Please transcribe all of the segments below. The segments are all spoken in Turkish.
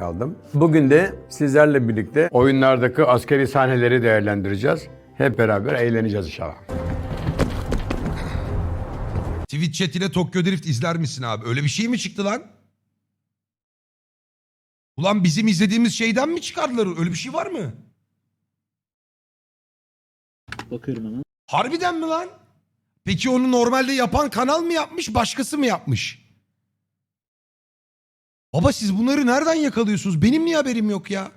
aldım. Bugün de sizlerle birlikte oyunlardaki askeri sahneleri değerlendireceğiz. Hep beraber eğleneceğiz inşallah. Twitch chat ile Tokyo Drift izler misin abi? Öyle bir şey mi çıktı lan? Ulan bizim izlediğimiz şeyden mi çıkardılar? Öyle bir şey var mı? Bakıyorum hemen. Harbiden mi lan? Peki onu normalde yapan kanal mı yapmış, başkası mı yapmış? Baba siz bunları nereden yakalıyorsunuz? Benim niye haberim yok ya?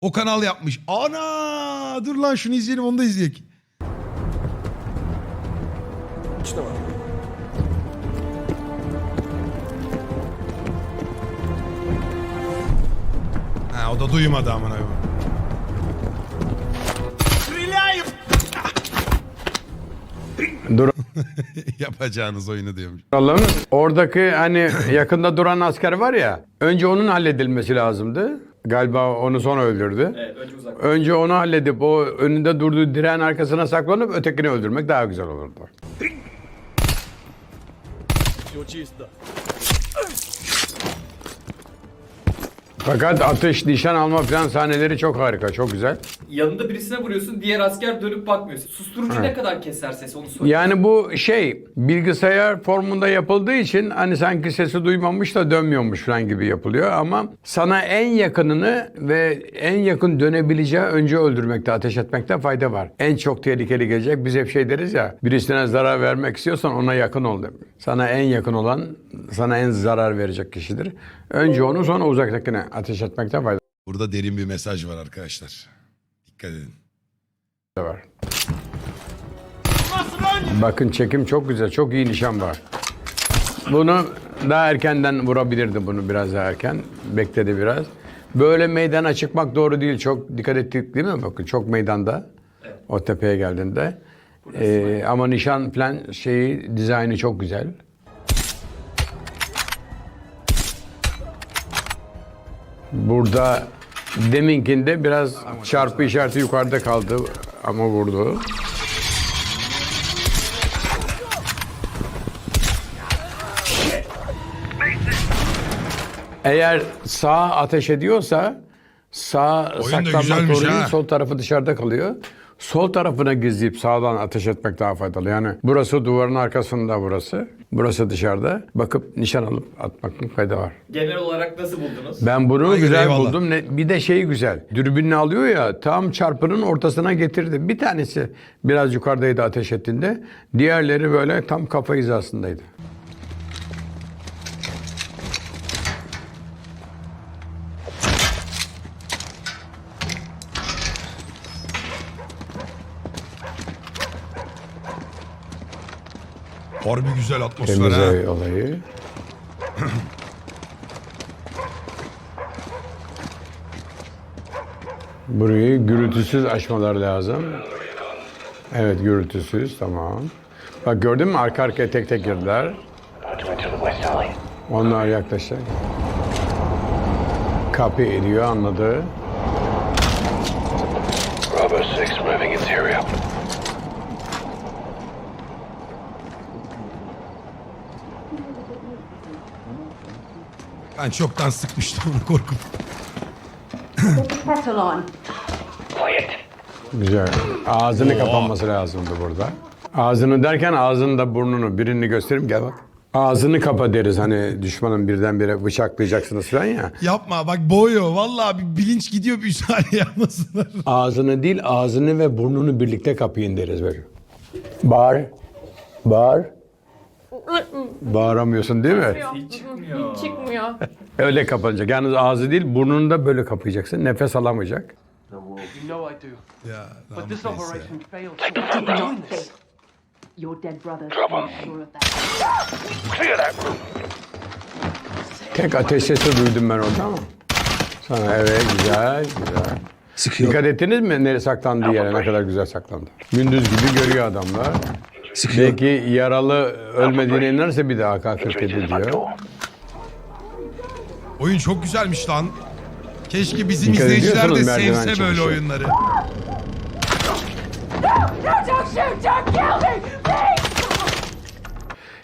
O kanal yapmış. Ana! Dur lan şunu izleyelim onu da izleyek. Ha, o da duymadı amına koyayım. Yapacağınız oyunu diyormuş. Duralım. Oradaki hani yakında duran asker var ya. Önce onun halledilmesi lazımdı. Galiba onu sonra öldürdü. Evet önce uzak. Önce onu halledip o önünde durduğu direğin arkasına saklanıp ötekini öldürmek daha güzel olurdu. Fakat atış, nişan alma falan sahneleri çok harika, çok güzel. Yanında birisine vuruyorsun diğer asker dönüp bakmıyor. Susturucu ne kadar keser sesi onu söyle. Yani bu şey bilgisayar formunda yapıldığı için hani sanki sesi duymamış da dönmüyormuş falan gibi yapılıyor ama sana en yakınını ve en yakın dönebileceği önce öldürmekte, ateş etmekte fayda var. En çok tehlikeli gelecek biz hep şey deriz ya birisine zarar vermek istiyorsan ona yakın ol. demek. Sana en yakın olan sana en zarar verecek kişidir. Önce onu sonra uzaktakine ateş etmekte fayda Burada derin bir mesaj var arkadaşlar. Dikkat edin. var. Bakın çekim çok güzel, çok iyi nişan var. Bunu daha erkenden vurabilirdi bunu biraz daha erken. Bekledi biraz. Böyle meydana çıkmak doğru değil. Çok dikkat ettik değil mi? Bakın çok meydanda. O tepeye geldiğinde. Ee, ama nişan falan şeyi dizaynı çok güzel. Burada deminkinde biraz çarpı işareti yukarıda kaldı ama vurdu. Eğer sağ ateş ediyorsa sağ Oyun da güzelmiş değil, ha. sol tarafı dışarıda kalıyor. Sol tarafına gizleyip sağdan ateş etmek daha faydalı. Yani burası duvarın arkasında burası. Burası dışarıda. Bakıp nişan alıp atmakın fayda var. Genel olarak nasıl buldunuz? Ben bunu Hayır, güzel eyvallah. buldum. Ne- Bir de şey güzel. Dürbünle alıyor ya tam çarpının ortasına getirdi. Bir tanesi biraz yukarıdaydı ateş ettiğinde. Diğerleri böyle tam kafa hizasındaydı. Harbi güzel atmosfer Temiz ha. oy- olayı. Burayı gürültüsüz açmalar lazım. Evet gürültüsüz tamam. Bak gördün mü arka arkaya tek tek girdiler. Onlar yaklaşacak. Kapı ediyor anladı. Ben çoktan sıkmıştım onu korkup. On. Quiet. Güzel. Ağzını kapanması lazımdı burada. Ağzını derken ağzını da burnunu birini göstereyim gel bak. Ağzını kapa deriz hani düşmanın birdenbire bıçaklayacaksınız falan ya. Yapma bak boğuyor. Vallahi bir bilinç gidiyor bir saniye yapmasınlar. Ağzını değil ağzını ve burnunu birlikte kapayın deriz böyle. Bağır. Bağır. Bağıramıyorsun değil mi? Hiç çıkmıyor. Hiç çıkmıyor. Öyle kapanacak. Yalnız ağzı değil burnunu da böyle kapayacaksın. Nefes alamayacak. You know I do. Ya, But this operation failed. Not safe. Your dead brother sure of that. Clear that room. Tek ateş sesi duydum ben orada ama. Sonra evet güzel güzel. Sıkıyor. Dikkat ettiniz mi nereye saklandığı yere ne kadar güzel saklandı. Gündüz gibi görüyor adamlar. Sıkıyor. Belki yaralı ölmediğine inanırsa bir daha AK-47 Retreat front diyor. Oyun çok güzelmiş lan. Keşke bizim Dikkat izleyiciler de ediyorsunuz merdiven sevse böyle çıkışı. oyunları.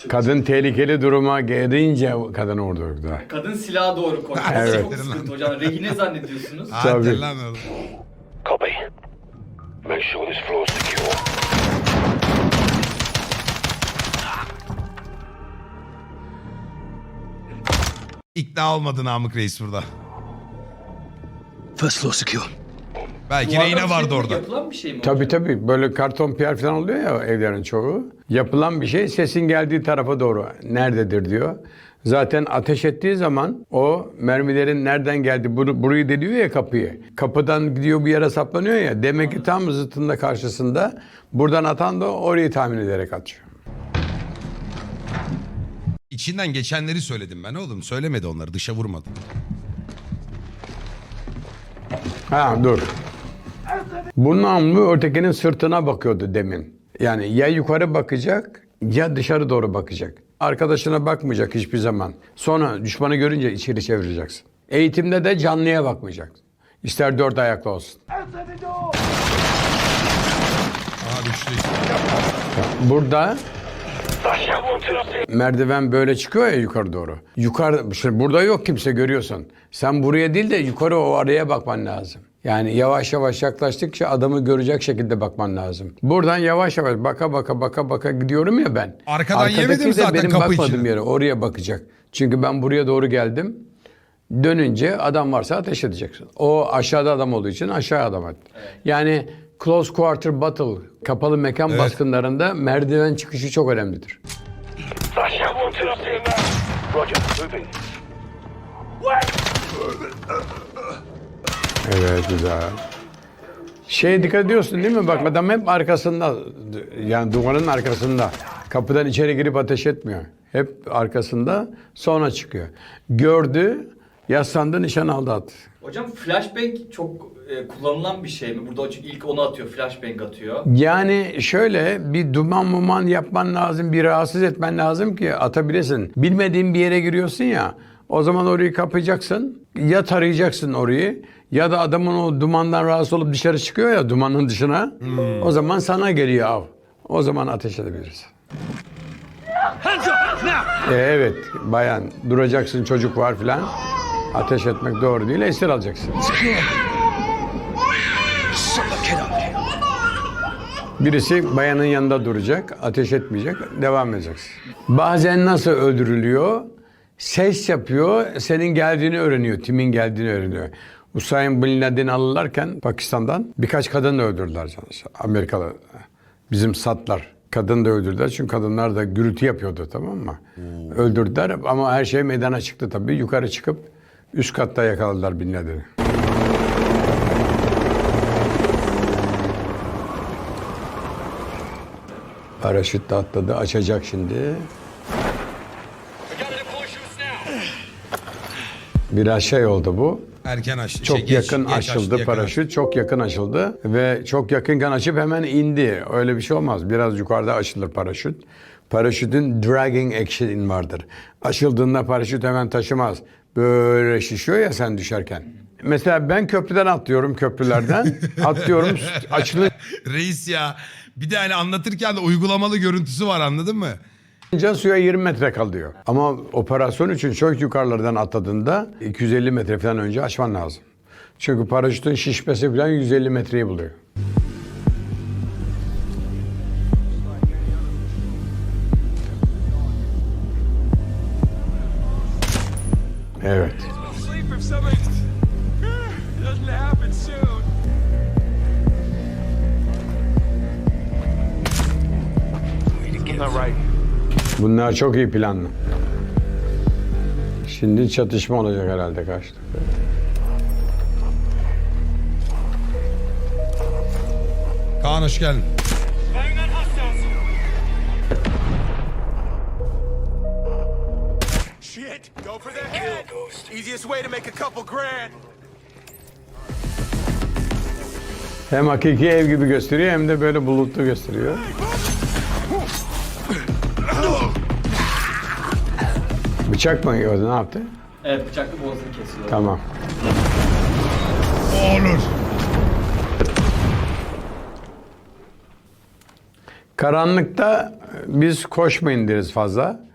Kadın tehlikeli duruma gelince kadını vurdurdu. Kadın silaha doğru koydu. Evet. Çok sıkıntı hocam. Rehine zannediyorsunuz. Hadi Tabii. lan oğlum. Copy. Make sure this floor's secure. İkna olmadı Namık Reis burada. First floor secure. Belki Duvardan rehine vardı sürekli orada. Yapılan bir şey mi? Tabii hocam? tabii böyle karton piyer falan oluyor ya evlerin çoğu. Yapılan bir şey sesin geldiği tarafa doğru nerededir diyor. Zaten ateş ettiği zaman o mermilerin nereden geldi bunu, burayı dediyor ya kapıyı. Kapıdan gidiyor bir yere saplanıyor ya. Demek ki tam zıttında karşısında. Buradan atan da orayı tahmin ederek atıyor. İçinden geçenleri söyledim ben oğlum. Söylemedi onları dışa vurmadı. Ha dur. Bu namlu ötekinin sırtına bakıyordu demin. Yani ya yukarı bakacak ya dışarı doğru bakacak. Arkadaşına bakmayacak hiçbir zaman. Sonra düşmanı görünce içeri çevireceksin. Eğitimde de canlıya bakmayacaksın. İster dört ayaklı olsun. Aha düştü. Burada merdiven böyle çıkıyor ya yukarı doğru. Yukarı, şimdi burada yok kimse görüyorsun. Sen buraya değil de yukarı o araya bakman lazım. Yani yavaş yavaş yaklaştıkça adamı görecek şekilde bakman lazım. Buradan yavaş yavaş baka baka baka baka gidiyorum ya ben. Arkadan Arkadaki yemedim de zaten benim kapı bakmadığım içine. yere oraya bakacak. Çünkü ben buraya doğru geldim. Dönünce adam varsa ateş edeceksin. O aşağıda adam olduğu için aşağı adam et. Yani close quarter battle, kapalı mekan Evet. baskınlarında merdiven çıkışı çok önemlidir. Evet güzel. Şeye dikkat ediyorsun değil mi? Bak adam hep arkasında. Yani duvarın arkasında. Kapıdan içeri girip ateş etmiyor. Hep arkasında sonra çıkıyor. Gördü, yaslandı, nişan aldı at. Hocam flashbang çok e, kullanılan bir şey mi? Burada çünkü ilk onu atıyor. Flashbang atıyor. Yani şöyle bir duman muman yapman lazım, bir rahatsız etmen lazım ki atabilesin. Bilmediğin bir yere giriyorsun ya, o zaman orayı kapayacaksın, ya tarayacaksın orayı ya da adamın o dumandan rahatsız olup dışarı çıkıyor ya dumanın dışına. O zaman sana geliyor av. O zaman ateş edebilirsin. E, evet bayan duracaksın çocuk var filan. Ateş etmek doğru değil esir alacaksın. Birisi bayanın yanında duracak, ateş etmeyecek, devam edeceksin. Bazen nasıl öldürülüyor? Ses yapıyor, senin geldiğini öğreniyor, timin geldiğini öğreniyor. Usain Bin Laden'i alırlarken Pakistan'dan birkaç kadın da öldürdüler. canım. Amerikalı, bizim satlar. Kadın da öldürdüler çünkü kadınlar da gürültü yapıyordu tamam mı? Öldürdüler ama her şey meydana çıktı tabii. Yukarı çıkıp üst katta yakaladılar Bin Laden'i. Paraşütle atladı. Açacak şimdi. Biraz şey oldu bu. Erken aç. Çok şey, geç- yakın geç açıldı yakın paraşüt. Çok yakın açıldı ve çok yakınken açıp hemen indi. Öyle bir şey olmaz. Biraz yukarıda açılır paraşüt. Paraşütün dragging action vardır. Açıldığında paraşüt hemen taşımaz. Böyle şişiyor ya sen düşerken. Mesela ben köprüden atlıyorum köprülerden. atlıyorum açılınca Reis ya. Bir de hani anlatırken de uygulamalı görüntüsü var anladın mı? suya 20 metre kalıyor. Ama operasyon için çok yukarılardan atladığında 250 metre falan önce açman lazım. Çünkü paraşütün şişmesi falan 150 metreyi buluyor. Right. Bunlar çok iyi planlı. Şimdi çatışma olacak herhalde karşıda. Kaan hoş geldin. Easiest way to make a couple grand. Hem hakiki ev gibi gösteriyor hem de böyle bulutlu gösteriyor. Bıçak mı yiyordu ne yaptı? Evet bıçaklı boğazını kesiyor. Tamam. Olur. Karanlıkta biz koşmayın deriz fazla.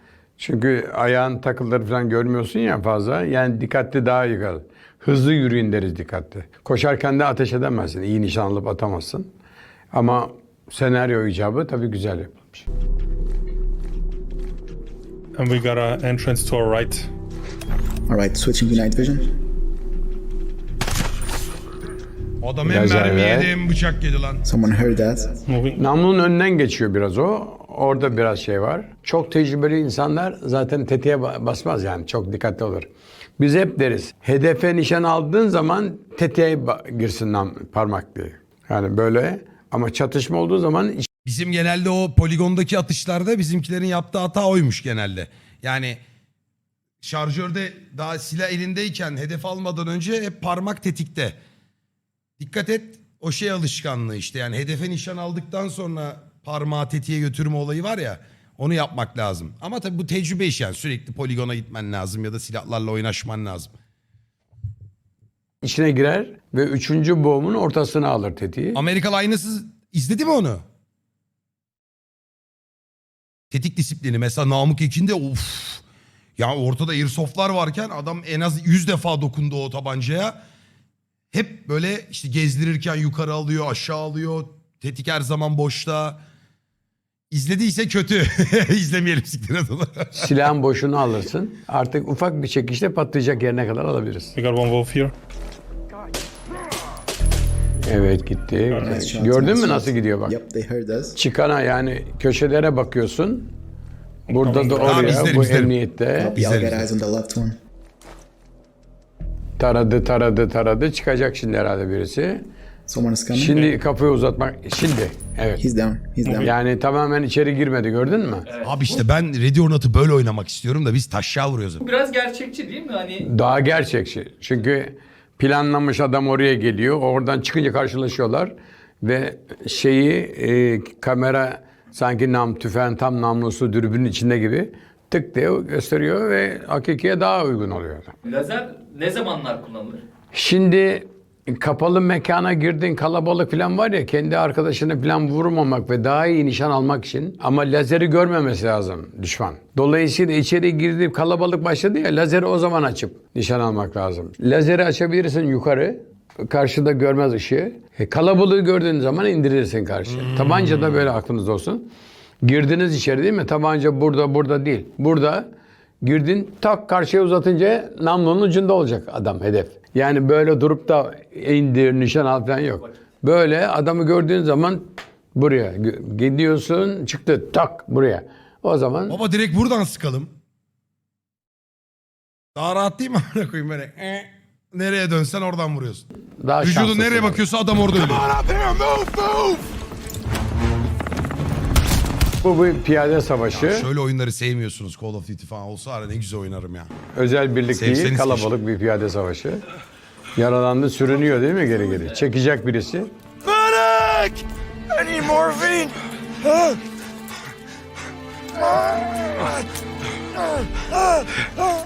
Çünkü ayağın takılır falan görmüyorsun ya fazla. Yani dikkatli daha iyi kal. Hızlı yürüyün deriz dikkatli. Koşarken de ateş edemezsin. İyi nişan alıp atamazsın. Ama senaryo icabı tabii güzel yapılmış. And we got a entrance to our right. Alright, switching to night vision. Adam hem Lazer mermi yedi hem bıçak yedi lan. Someone heard that. Namlunun önünden geçiyor biraz o. Orada biraz şey var. Çok tecrübeli insanlar zaten tetiğe ba- basmaz yani. Çok dikkatli olur. Biz hep deriz. Hedefe nişan aldığın zaman tetiğe girsin parmak diye. Yani böyle ama çatışma olduğu zaman Bizim genelde o poligondaki atışlarda bizimkilerin yaptığı hata oymuş genelde. Yani şarjörde daha silah elindeyken hedef almadan önce hep parmak tetikte. Dikkat et o şey alışkanlığı işte yani hedefe nişan aldıktan sonra parmağı tetiğe götürme olayı var ya onu yapmak lazım. Ama tabii bu tecrübe iş yani sürekli poligona gitmen lazım ya da silahlarla oynaşman lazım. içine girer ve üçüncü boğumun ortasına alır tetiği. Amerikalı aynası izledi mi onu? Tetik disiplini mesela Namık Ekin'de of. Ya ortada airsoftlar varken adam en az 100 defa dokundu o tabancaya. Hep böyle işte gezdirirken yukarı alıyor, aşağı alıyor. Tetik her zaman boşta. İzlediyse kötü. İzlemeyelim siktir onu. Silahın boşunu alırsın. Artık ufak bir çekişte patlayacak yerine kadar alabiliriz. We got one wolf here. Evet gitti. Gördün nice mü nasıl gidiyor bak. Yep, they heard us. Çıkana yani köşelere bakıyorsun. Burada da Tamam, oraya izlerim, bu izlerim. emniyette get güzel. eyes on the left one. taradı taradı taradı çıkacak şimdi herhalde birisi. Someone is coming. Şimdi kapıyı uzatmak şimdi evet. He's down. He's down. Yani tamamen içeri girmedi gördün mü? Abi işte ben Ready or Not'u böyle oynamak istiyorum da biz taşşağı vuruyoruz. Bu biraz gerçekçi değil mi? Hani Daha gerçekçi. Çünkü planlanmış adam oraya geliyor. Oradan çıkınca karşılaşıyorlar ve şeyi e, kamera sanki nam tüfeğin tam namlusu dürbünün içinde gibi tık diye gösteriyor ve hakikiye daha uygun oluyor. lazer ne zamanlar kullanılır? Şimdi kapalı mekana girdin kalabalık falan var ya kendi arkadaşını falan vurmamak ve daha iyi nişan almak için ama lazeri görmemesi lazım düşman. Dolayısıyla içeri girdi kalabalık başladı ya lazeri o zaman açıp nişan almak lazım. Lazeri açabilirsin yukarı karşıda görmez ışığı. E, kalabalığı gördüğün zaman indirirsin karşıya. Tabanca da böyle aklınızda olsun. Girdiniz içeri değil mi? Tabanca burada burada değil. Burada Girdin tak karşıya uzatınca namlunun ucunda olacak adam hedef. Yani böyle durup da indir nişan al falan yok. Böyle adamı gördüğün zaman buraya gidiyorsun çıktı tak buraya. O zaman Baba direkt buradan sıkalım. Daha rahat değil mi amına koyayım böyle? Eh, Nereye dönsen oradan vuruyorsun. daha Vücudu nereye bakıyorsa adam orada ölüyor. Bu bir piyade savaşı. Şöyle oyunları sevmiyorsunuz Call of Duty falan olsa ara ne güzel oynarım ya. Özel birlik değil, Sevseniz kalabalık bir piyade savaşı. Yaralandı sürünüyor değil mi geri geri? Çekecek birisi. Medic! I need morphine!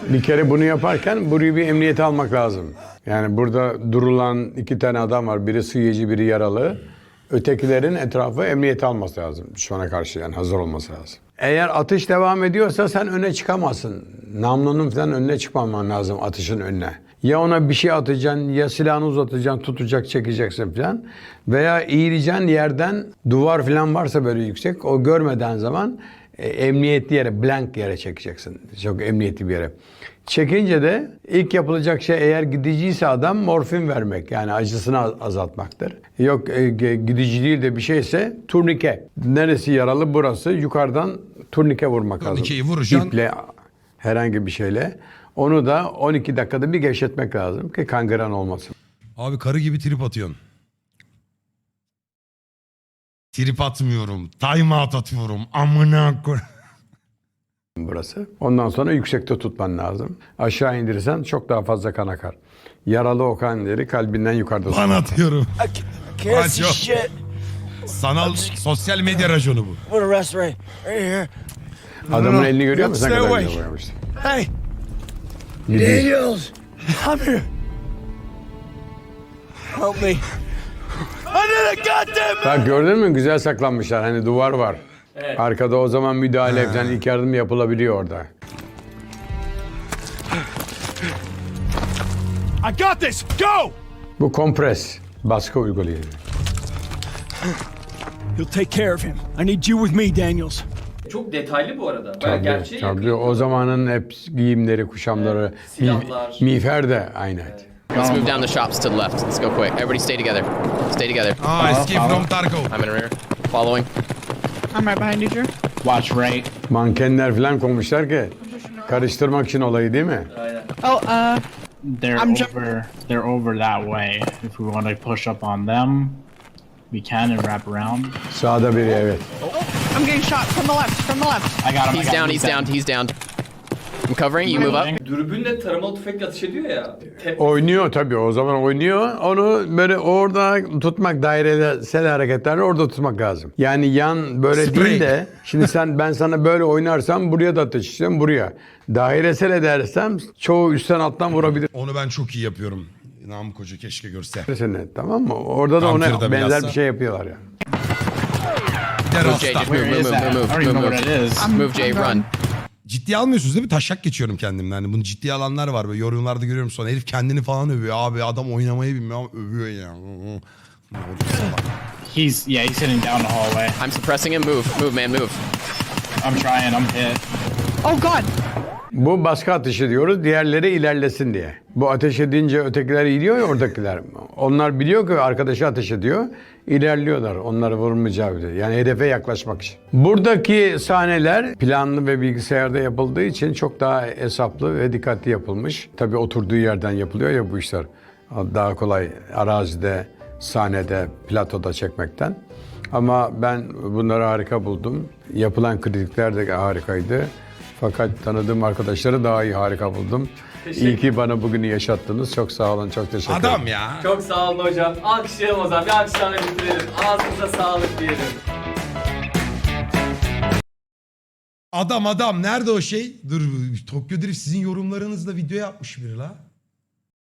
Bir kere bunu yaparken burayı bir emniyete almak lazım. Yani burada durulan iki tane adam var. Biri sıyıcı, biri yaralı. Ötekilerin etrafı emniyete alması lazım. Düşmana karşı yani hazır olması lazım. Eğer atış devam ediyorsa sen öne çıkamazsın. Namlunun falan önüne çıkmaman lazım atışın önüne. Ya ona bir şey atacaksın, ya silahını uzatacaksın, tutacak, çekeceksin falan. Veya eğileceksin yerden duvar falan varsa böyle yüksek, o görmeden zaman e, emniyetli yere, blank yere çekeceksin. Çok emniyetli bir yere. Çekince de ilk yapılacak şey eğer gidiciyse adam morfin vermek. Yani acısını az- azaltmaktır. Yok e, gidici değil de bir şeyse turnike. Neresi yaralı burası yukarıdan turnike vurmak lazım. Turnikeyi vuracaksın. İple herhangi bir şeyle. Onu da 12 dakikada bir gevşetmek lazım ki kangren olmasın. Abi karı gibi trip atıyorsun. Trip atmıyorum. Time out atıyorum. Amına koy. burası. Ondan sonra yüksekte tutman lazım. Aşağı indirirsen çok daha fazla kan akar. Yaralı o kan yeri kalbinden yukarıda Ban atıyorum. Watch see out. shit. Sanal sosyal medya rajonu bu. What a rest right, right here. Adamın no. elini görüyor musun? Ne Stay kadar away. güzel boyamıştı. Hey, Gidiyor. Daniels, I'm here. Help me. I need a goddamn Bak gördün mü güzel saklanmışlar hani duvar var. Evet. Arkada o zaman müdahale falan ilk yardım yapılabiliyor orada. I got this! Go! Bu kompres. Baskı uyguluyor. You'll take care of him. I need you with me, Daniels. Çok detaylı bu arada. Bayağı Tabii, gerçeğe yakın. tabii. O zamanın hep giyimleri, kuşamları, silahlar. mi- miğfer de aynı. Let's move down the shops to the left. Let's go quick. Everybody stay together. Stay together. Aa Escape from Tarkov. I'm in rear. Following. I'm right behind you, Drew. Watch right. Mankenler falan koymuşlar ki karıştırmak için olayı değil mi? Oh, uh, They're I'm ju- over. They're over that way. If we want to push up on them, we can and wrap around. Sağda biri evet. I'm getting shot from the left, from the left. I got him. I He's got him, down. He's down. He's down. I'm covering. You move up. Dürbünle taramalı tüfekle atış ediyor ya. Tep Oynuyor tabii o zaman oynuyor. Onu böyle orada tutmak dairesel hareketlerle orada tutmak lazım. Yani yan böyle Sprey. değil de şimdi sen ben sana böyle oynarsam buraya da ateş edeceğim buraya. Dairesel edersem çoğu üstten alttan vurabilir Onu ben çok iyi yapıyorum. Namık Hoca keşke görse. seni tamam mı? Orada da Counter'da ona benzer bilhassa. bir şey yapıyorlar ya. Move, Jay. Rasta. Just move, move, move, move, move, move. Move, Jay. Run. Ciddiye almıyorsunuz değil mi? Taşak geçiyorum kendimden. Hani bunu ciddiye alanlar var. Böyle yorumlarda görüyorum sonra. Herif kendini falan övüyor. Abi adam oynamayı bilmiyor ama övüyor ya. He's yeah. He's sitting down the hallway. I'm suppressing him. Move, move, man, move. I'm trying. I'm hit. Oh God. Bu baskı ateşi diyoruz. Diğerleri ilerlesin diye. Bu ateş edince ötekiler iniyor ya oradakiler. Onlar biliyor ki arkadaşı ateş ediyor. İlerliyorlar onları vurmayacağı diye. Yani hedefe yaklaşmak için. Buradaki sahneler planlı ve bilgisayarda yapıldığı için çok daha hesaplı ve dikkatli yapılmış. Tabii oturduğu yerden yapılıyor ya bu işler. Daha kolay arazide, sahnede, platoda çekmekten. Ama ben bunları harika buldum. Yapılan kritikler de harikaydı. Fakat tanıdığım arkadaşları daha iyi harika buldum. İyi ki bana bugünü yaşattınız. Çok sağ olun, çok teşekkür ederim. Adam ya. Çok sağ olun hocam. Alkışlayalım o zaman. Bir alkışlarla bitirelim. Ağzınıza sağlık diyelim. Adam adam. Nerede o şey? Dur Tokyo Drift sizin yorumlarınızla video yapmış biri la.